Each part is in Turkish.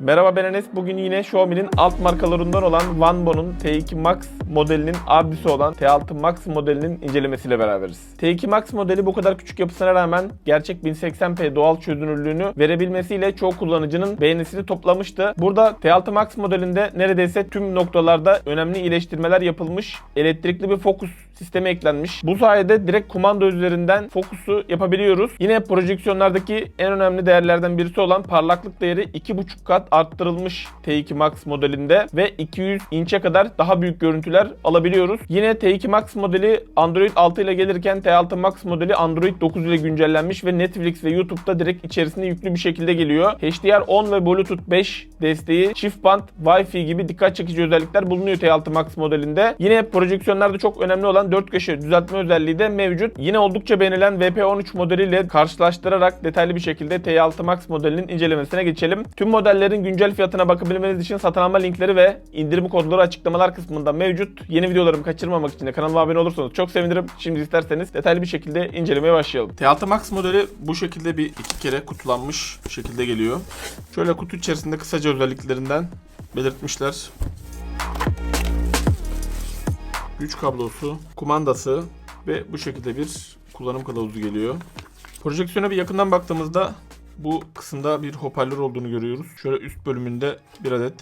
Merhaba ben Enes. Bugün yine Xiaomi'nin alt markalarından olan Vanbo'nun T2 Max modelinin abisi olan T6 Max modelinin incelemesiyle beraberiz. T2 Max modeli bu kadar küçük yapısına rağmen gerçek 1080p doğal çözünürlüğünü verebilmesiyle çoğu kullanıcının beğenisini toplamıştı. Burada T6 Max modelinde neredeyse tüm noktalarda önemli iyileştirmeler yapılmış. Elektrikli bir fokus sistemi eklenmiş. Bu sayede direkt kumanda üzerinden fokusu yapabiliyoruz. Yine projeksiyonlardaki en önemli değerlerden birisi olan parlaklık değeri 2.5 kat arttırılmış T2 Max modelinde ve 200 inçe kadar daha büyük görüntüler alabiliyoruz. Yine T2 Max modeli Android 6 ile gelirken T6 Max modeli Android 9 ile güncellenmiş ve Netflix ve YouTube'da direkt içerisinde yüklü bir şekilde geliyor. HDR10 ve Bluetooth 5 desteği, çift band, Wi-Fi gibi dikkat çekici özellikler bulunuyor T6 Max modelinde. Yine projeksiyonlarda çok önemli olan 4 köşe düzeltme özelliği de mevcut. Yine oldukça beğenilen VP13 modeliyle karşılaştırarak detaylı bir şekilde T6 Max modelinin incelemesine geçelim. Tüm modellerin güncel fiyatına bakabilmeniz için satın alma linkleri ve indirim kodları açıklamalar kısmında mevcut. Yeni videolarımı kaçırmamak için de kanalıma abone olursanız çok sevinirim. Şimdi isterseniz detaylı bir şekilde incelemeye başlayalım. T6 Max modeli bu şekilde bir iki kere kutulanmış şekilde geliyor. Şöyle kutu içerisinde kısaca özelliklerinden belirtmişler. Güç kablosu, kumandası ve bu şekilde bir kullanım kılavuzu geliyor. Projeksiyona bir yakından baktığımızda bu kısımda bir hoparlör olduğunu görüyoruz. Şöyle üst bölümünde bir adet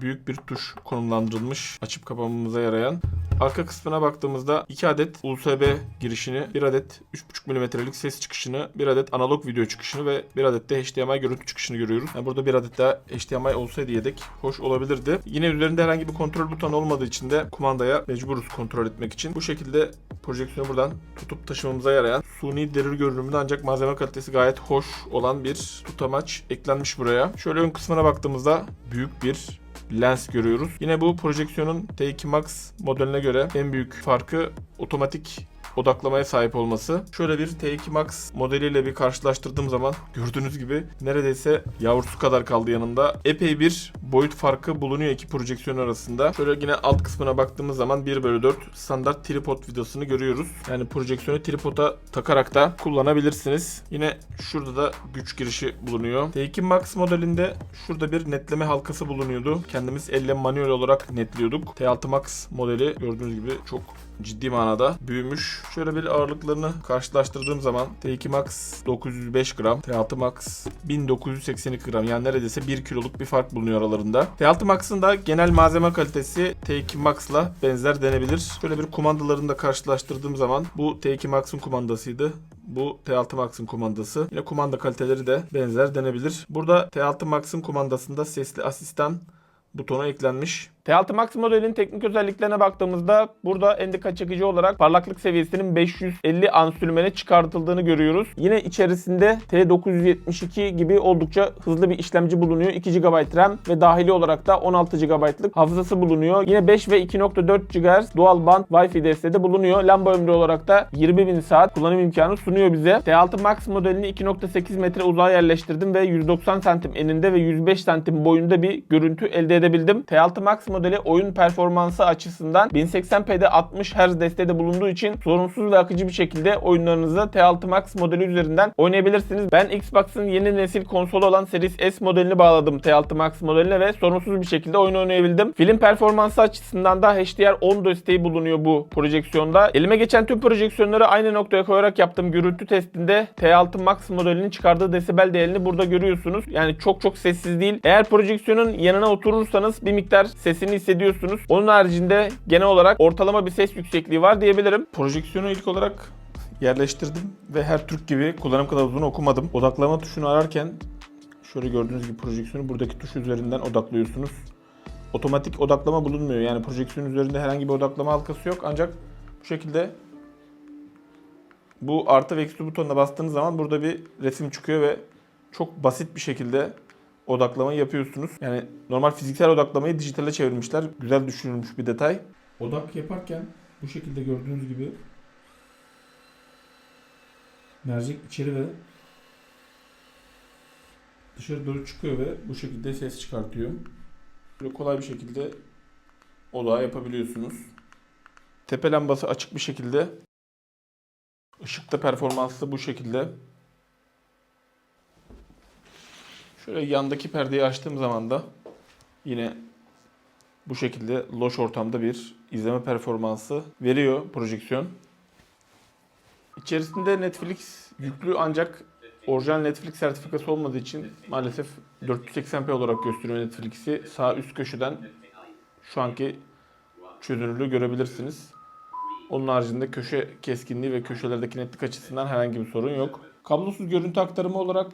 büyük bir tuş konumlandırılmış açıp kapamamıza yarayan. Arka kısmına baktığımızda 2 adet USB girişini, 1 adet 3.5 mm'lik ses çıkışını, 1 adet analog video çıkışını ve 1 adet de HDMI görüntü çıkışını görüyoruz. Yani burada bir adet daha HDMI olsaydı yedek hoş olabilirdi. Yine üzerinde herhangi bir kontrol butonu olmadığı için de kumandaya mecburuz kontrol etmek için. Bu şekilde projeksiyonu buradan tutup taşımamıza yarayan suni deri görünümlü ancak malzeme kalitesi gayet hoş olan bir tutamaç eklenmiş buraya. Şöyle ön kısmına baktığımızda büyük bir lens görüyoruz. Yine bu projeksiyonun T2 Max modeline göre en büyük farkı otomatik odaklamaya sahip olması. Şöyle bir T2 Max modeliyle bir karşılaştırdığım zaman gördüğünüz gibi neredeyse yavrusu kadar kaldı yanında. Epey bir boyut farkı bulunuyor iki projeksiyon arasında. Şöyle yine alt kısmına baktığımız zaman 1 bölü 4 standart tripod vidasını görüyoruz. Yani projeksiyonu tripoda takarak da kullanabilirsiniz. Yine şurada da güç girişi bulunuyor. T2 Max modelinde şurada bir netleme halkası bulunuyordu. Kendimiz elle manuel olarak netliyorduk. T6 Max modeli gördüğünüz gibi çok ciddi manada büyümüş. Şöyle bir ağırlıklarını karşılaştırdığım zaman T2 Max 905 gram, T6 Max 1982 gram yani neredeyse 1 kiloluk bir fark bulunuyor aralarında. T6 Max'ın da genel malzeme kalitesi T2 Max'la benzer denebilir. Şöyle bir kumandalarını da karşılaştırdığım zaman bu T2 Max'ın kumandasıydı. Bu T6 Max'ın kumandası. Yine kumanda kaliteleri de benzer denebilir. Burada T6 Max'ın kumandasında sesli asistan butonu eklenmiş. T6 Max modelinin teknik özelliklerine baktığımızda burada en dikkat çekici olarak parlaklık seviyesinin 550 ansülmene çıkartıldığını görüyoruz. Yine içerisinde T972 gibi oldukça hızlı bir işlemci bulunuyor. 2 GB RAM ve dahili olarak da 16 GB'lık hafızası bulunuyor. Yine 5 ve 2.4 GHz dual band Wi-Fi desteği de bulunuyor. Lamba ömrü olarak da 20.000 saat kullanım imkanı sunuyor bize. T6 Max modelini 2.8 metre uzağa yerleştirdim ve 190 santim eninde ve 105 santim boyunda bir görüntü elde edebildim. T6 Max modeli oyun performansı açısından 1080p'de 60 Hz desteği de bulunduğu için sorunsuz ve akıcı bir şekilde oyunlarınızı T6 Max modeli üzerinden oynayabilirsiniz. Ben Xbox'ın yeni nesil konsolu olan Series S modelini bağladım T6 Max modeline ve sorunsuz bir şekilde oyun oynayabildim. Film performansı açısından da HDR10 desteği bulunuyor bu projeksiyonda. Elime geçen tüm projeksiyonları aynı noktaya koyarak yaptığım gürültü testinde T6 Max modelinin çıkardığı desibel değerini burada görüyorsunuz. Yani çok çok sessiz değil. Eğer projeksiyonun yanına oturursanız bir miktar sesini hissediyorsunuz. Onun haricinde genel olarak ortalama bir ses yüksekliği var diyebilirim. Projeksiyonu ilk olarak yerleştirdim ve her Türk gibi kullanım kılavuzunu okumadım. Odaklama tuşunu ararken şöyle gördüğünüz gibi projeksiyonu buradaki tuş üzerinden odaklıyorsunuz. Otomatik odaklama bulunmuyor. Yani projeksiyonun üzerinde herhangi bir odaklama halkası yok. Ancak bu şekilde bu artı ve eksi butonuna bastığınız zaman burada bir resim çıkıyor ve çok basit bir şekilde odaklamayı yapıyorsunuz. Yani normal fiziksel odaklamayı dijitale çevirmişler. Güzel düşünülmüş bir detay. Odak yaparken bu şekilde gördüğünüz gibi mercek içeri ve dışarı doğru çıkıyor ve bu şekilde ses çıkartıyor. Böyle kolay bir şekilde odağı yapabiliyorsunuz. Tepe lambası açık bir şekilde. Işıkta performansı bu şekilde. Şöyle yandaki perdeyi açtığım zaman da yine bu şekilde loş ortamda bir izleme performansı veriyor projeksiyon. İçerisinde Netflix yüklü ancak orijinal Netflix sertifikası olmadığı için maalesef 480p olarak gösteriyor Netflix'i. Sağ üst köşeden şu anki çözünürlüğü görebilirsiniz. Onun haricinde köşe keskinliği ve köşelerdeki netlik açısından herhangi bir sorun yok. Kablosuz görüntü aktarımı olarak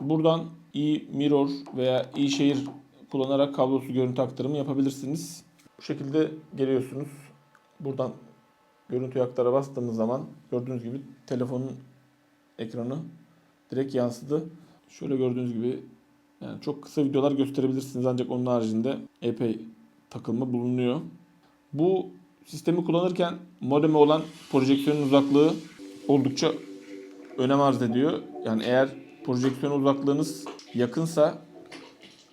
buradan e-mirror veya e-share kullanarak kablosuz görüntü aktarımı yapabilirsiniz. Bu şekilde geliyorsunuz. Buradan görüntüyü aktara bastığımız zaman gördüğünüz gibi telefonun ekranı direkt yansıdı. Şöyle gördüğünüz gibi yani çok kısa videolar gösterebilirsiniz ancak onun haricinde epey takılma bulunuyor. Bu sistemi kullanırken modeme olan projeksiyonun uzaklığı oldukça önem arz ediyor. Yani eğer projeksiyon uzaklığınız yakınsa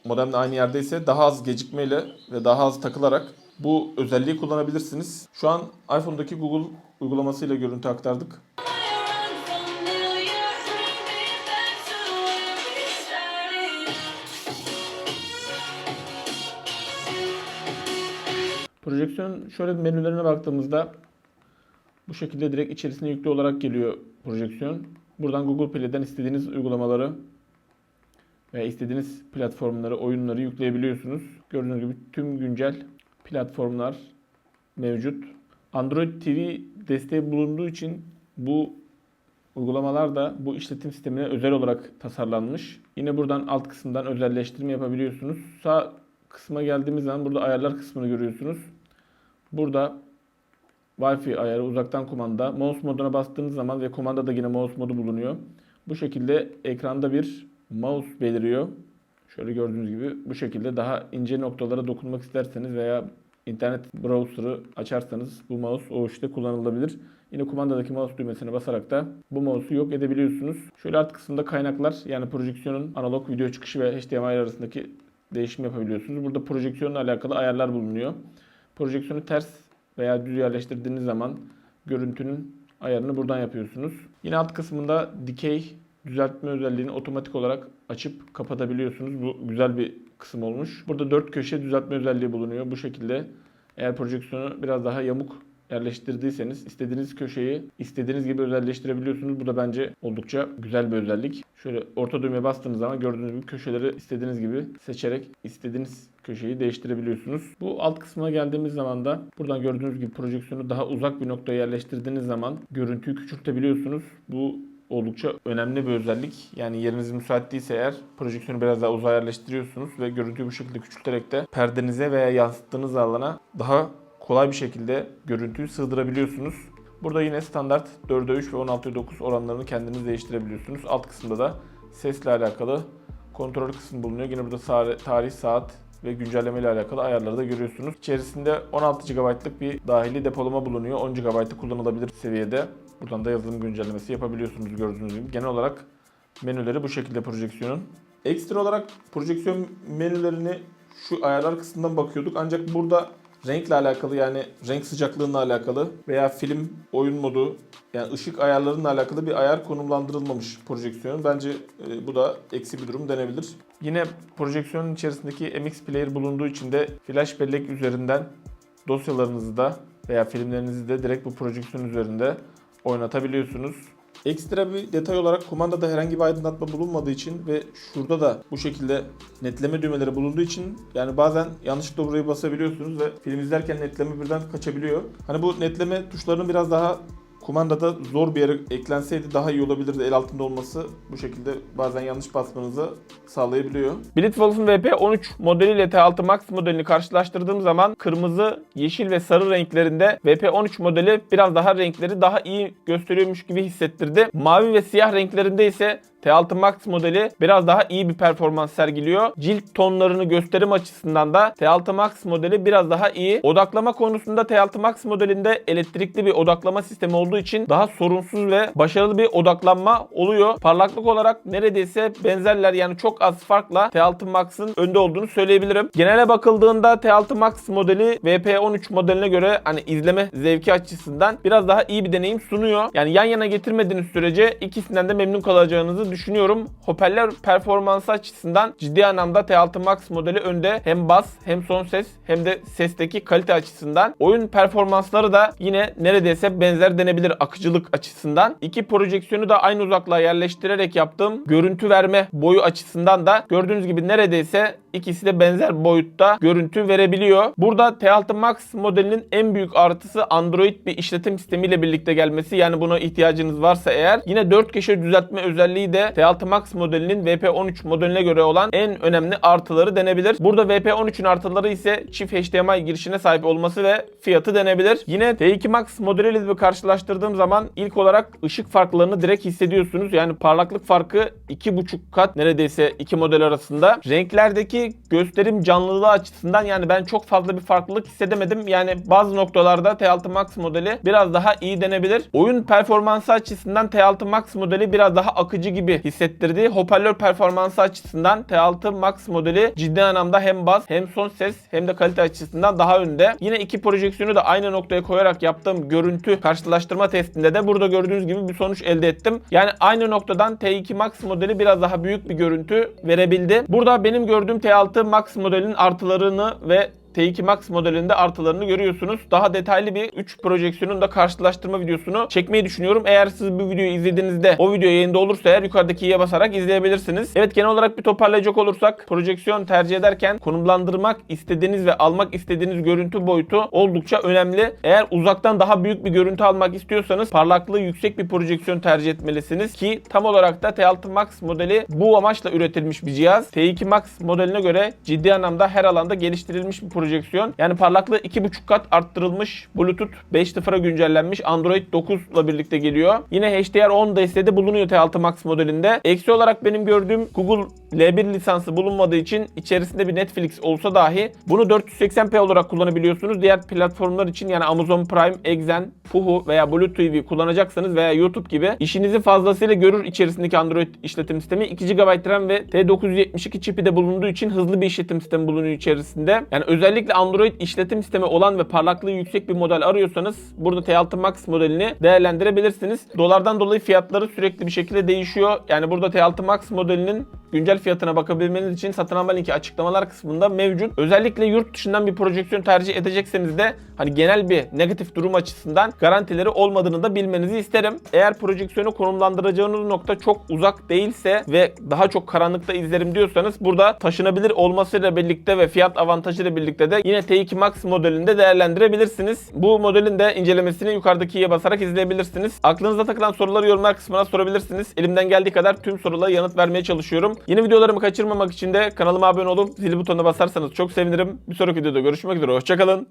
modemle aynı yerdeyse daha az gecikmeyle ve daha az takılarak bu özelliği kullanabilirsiniz. Şu an iPhone'daki Google uygulamasıyla görüntü aktardık. Projeksiyon şöyle menülerine baktığımızda bu şekilde direkt içerisine yüklü olarak geliyor projeksiyon. Buradan Google Play'den istediğiniz uygulamaları veya istediğiniz platformları, oyunları yükleyebiliyorsunuz. Gördüğünüz gibi tüm güncel platformlar mevcut. Android TV desteği bulunduğu için bu uygulamalar da bu işletim sistemine özel olarak tasarlanmış. Yine buradan alt kısımdan özelleştirme yapabiliyorsunuz. Sağ kısma geldiğimiz zaman burada ayarlar kısmını görüyorsunuz. Burada Wi-Fi ayarı uzaktan kumanda. Mouse moduna bastığınız zaman ve kumandada yine mouse modu bulunuyor. Bu şekilde ekranda bir mouse beliriyor. Şöyle gördüğünüz gibi bu şekilde daha ince noktalara dokunmak isterseniz veya internet browser'ı açarsanız bu mouse o işte kullanılabilir. Yine kumandadaki mouse düğmesine basarak da bu mouse'u yok edebiliyorsunuz. Şöyle alt kısımda kaynaklar yani projeksiyonun analog video çıkışı ve HDMI arasındaki değişim yapabiliyorsunuz. Burada projeksiyonla alakalı ayarlar bulunuyor. Projeksiyonu ters veya düz yerleştirdiğiniz zaman görüntünün ayarını buradan yapıyorsunuz. Yine alt kısmında dikey düzeltme özelliğini otomatik olarak açıp kapatabiliyorsunuz. Bu güzel bir kısım olmuş. Burada dört köşe düzeltme özelliği bulunuyor. Bu şekilde eğer projeksiyonu biraz daha yamuk yerleştirdiyseniz istediğiniz köşeyi istediğiniz gibi özelleştirebiliyorsunuz. Bu da bence oldukça güzel bir özellik. Şöyle orta düğmeye bastığınız zaman gördüğünüz gibi köşeleri istediğiniz gibi seçerek istediğiniz köşeyi değiştirebiliyorsunuz. Bu alt kısmına geldiğimiz zaman da buradan gördüğünüz gibi projeksiyonu daha uzak bir noktaya yerleştirdiğiniz zaman görüntüyü küçültebiliyorsunuz. Bu oldukça önemli bir özellik. Yani yeriniz müsait değilse eğer projeksiyonu biraz daha uzağa yerleştiriyorsunuz ve görüntüyü bu şekilde küçülterek de perdenize veya yansıttığınız alana daha kolay bir şekilde görüntüyü sığdırabiliyorsunuz. Burada yine standart 4'e 3 ve 16'ya 9 oranlarını kendiniz değiştirebiliyorsunuz. Alt kısımda da sesle alakalı kontrol kısmı bulunuyor. Yine burada tarih, saat ve güncelleme ile alakalı ayarları da görüyorsunuz. İçerisinde 16 GB'lık bir dahili depolama bulunuyor. 10 GB'ı kullanılabilir seviyede. Buradan da yazılım güncellemesi yapabiliyorsunuz gördüğünüz gibi. Genel olarak menüleri bu şekilde projeksiyonun. Ekstra olarak projeksiyon menülerini şu ayarlar kısmından bakıyorduk. Ancak burada renkle alakalı yani renk sıcaklığıyla alakalı veya film oyun modu yani ışık ayarlarıyla alakalı bir ayar konumlandırılmamış projeksiyonun. Bence e, bu da eksi bir durum denebilir. Yine projeksiyonun içerisindeki MX Player bulunduğu için de flash bellek üzerinden dosyalarınızı da veya filmlerinizi de direkt bu projeksiyon üzerinde oynatabiliyorsunuz. Ekstra bir detay olarak kumandada herhangi bir aydınlatma bulunmadığı için ve şurada da bu şekilde netleme düğmeleri bulunduğu için yani bazen yanlışlıkla burayı basabiliyorsunuz ve film izlerken netleme birden kaçabiliyor. Hani bu netleme tuşlarının biraz daha kumandada zor bir yere eklenseydi daha iyi olabilirdi. El altında olması bu şekilde bazen yanlış basmanızı sağlayabiliyor. Blitzwolf'un VP13 modeliyle T6 Max modelini karşılaştırdığım zaman kırmızı, yeşil ve sarı renklerinde VP13 modeli biraz daha renkleri daha iyi gösteriyormuş gibi hissettirdi. Mavi ve siyah renklerinde ise T6 Max modeli biraz daha iyi bir performans sergiliyor. Cilt tonlarını gösterim açısından da T6 Max modeli biraz daha iyi. Odaklama konusunda T6 Max modelinde elektrikli bir odaklama sistemi olduğu için daha sorunsuz ve başarılı bir odaklanma oluyor. Parlaklık olarak neredeyse benzerler yani çok az farkla T6 Max'ın önde olduğunu söyleyebilirim. Genele bakıldığında T6 Max modeli VP13 modeline göre hani izleme zevki açısından biraz daha iyi bir deneyim sunuyor. Yani yan yana getirmediğiniz sürece ikisinden de memnun kalacağınızı düşünüyorum. Hoparlör performansı açısından ciddi anlamda T6 Max modeli önde. Hem bas hem son ses hem de sesteki kalite açısından. Oyun performansları da yine neredeyse benzer denebilir akıcılık açısından. İki projeksiyonu da aynı uzaklığa yerleştirerek yaptığım görüntü verme boyu açısından da gördüğünüz gibi neredeyse ikisi de benzer boyutta görüntü verebiliyor. Burada T6 Max modelinin en büyük artısı Android bir işletim sistemiyle birlikte gelmesi. Yani buna ihtiyacınız varsa eğer. Yine 4 köşe düzeltme özelliği de T6 Max modelinin VP13 modeline göre olan en önemli artıları denebilir. Burada VP13'ün artıları ise çift HDMI girişine sahip olması ve fiyatı denebilir. Yine T2 Max modeliyle de karşılaştırdığım zaman ilk olarak ışık farklarını direkt hissediyorsunuz. Yani parlaklık farkı 2,5 kat neredeyse iki model arasında. Renklerdeki gösterim canlılığı açısından yani ben çok fazla bir farklılık hissedemedim. Yani bazı noktalarda T6 Max modeli biraz daha iyi denebilir. Oyun performansı açısından T6 Max modeli biraz daha akıcı gibi hissettirdi. Hoparlör performansı açısından T6 Max modeli ciddi anlamda hem bas hem son ses hem de kalite açısından daha önde. Yine iki projeksiyonu da aynı noktaya koyarak yaptığım görüntü karşılaştırma testinde de burada gördüğünüz gibi bir sonuç elde ettim. Yani aynı noktadan T2 Max modeli biraz daha büyük bir görüntü verebildi. Burada benim gördüğüm T6 Max modelinin artılarını ve T2 Max modelinde artılarını görüyorsunuz. Daha detaylı bir 3 projeksiyonun da karşılaştırma videosunu çekmeyi düşünüyorum. Eğer siz bu videoyu izlediğinizde o video yayında olursa eğer yukarıdaki i'ye basarak izleyebilirsiniz. Evet genel olarak bir toparlayacak olursak projeksiyon tercih ederken konumlandırmak istediğiniz ve almak istediğiniz görüntü boyutu oldukça önemli. Eğer uzaktan daha büyük bir görüntü almak istiyorsanız parlaklığı yüksek bir projeksiyon tercih etmelisiniz ki tam olarak da T6 Max modeli bu amaçla üretilmiş bir cihaz. T2 Max modeline göre ciddi anlamda her alanda geliştirilmiş bir projeksiyon. Yani parlaklığı 2,5 kat arttırılmış. Bluetooth 5.0'a güncellenmiş. Android 9 ile birlikte geliyor. Yine HDR10 desteği bulunuyor T6 Max modelinde. Eksi olarak benim gördüğüm Google L1 lisansı bulunmadığı için içerisinde bir Netflix olsa dahi bunu 480p olarak kullanabiliyorsunuz. Diğer platformlar için yani Amazon Prime, Exen, Puhu veya Blue TV kullanacaksanız veya YouTube gibi işinizi fazlasıyla görür içerisindeki Android işletim sistemi. 2 GB RAM ve T972 çipi de bulunduğu için hızlı bir işletim sistemi bulunuyor içerisinde. Yani özellikle Android işletim sistemi olan ve parlaklığı yüksek bir model arıyorsanız burada T6 Max modelini değerlendirebilirsiniz. Dolardan dolayı fiyatları sürekli bir şekilde değişiyor. Yani burada T6 Max modelinin güncel fiyatına bakabilmeniz için satın alma linki açıklamalar kısmında mevcut. Özellikle yurt dışından bir projeksiyon tercih edecekseniz de hani genel bir negatif durum açısından garantileri olmadığını da bilmenizi isterim. Eğer projeksiyonu konumlandıracağınız nokta çok uzak değilse ve daha çok karanlıkta izlerim diyorsanız burada taşınabilir olmasıyla birlikte ve fiyat avantajıyla birlikte de yine T2 Max modelinde değerlendirebilirsiniz. Bu modelin de incelemesini yukarıdaki i'ye basarak izleyebilirsiniz. Aklınızda takılan soruları yorumlar kısmına sorabilirsiniz. Elimden geldiği kadar tüm sorulara yanıt vermeye çalışıyorum. Yeni videolarımı kaçırmamak için de kanalıma abone olup zil butonuna basarsanız çok sevinirim. Bir sonraki videoda görüşmek üzere. Hoşçakalın.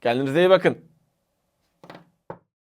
Kendinize iyi bakın.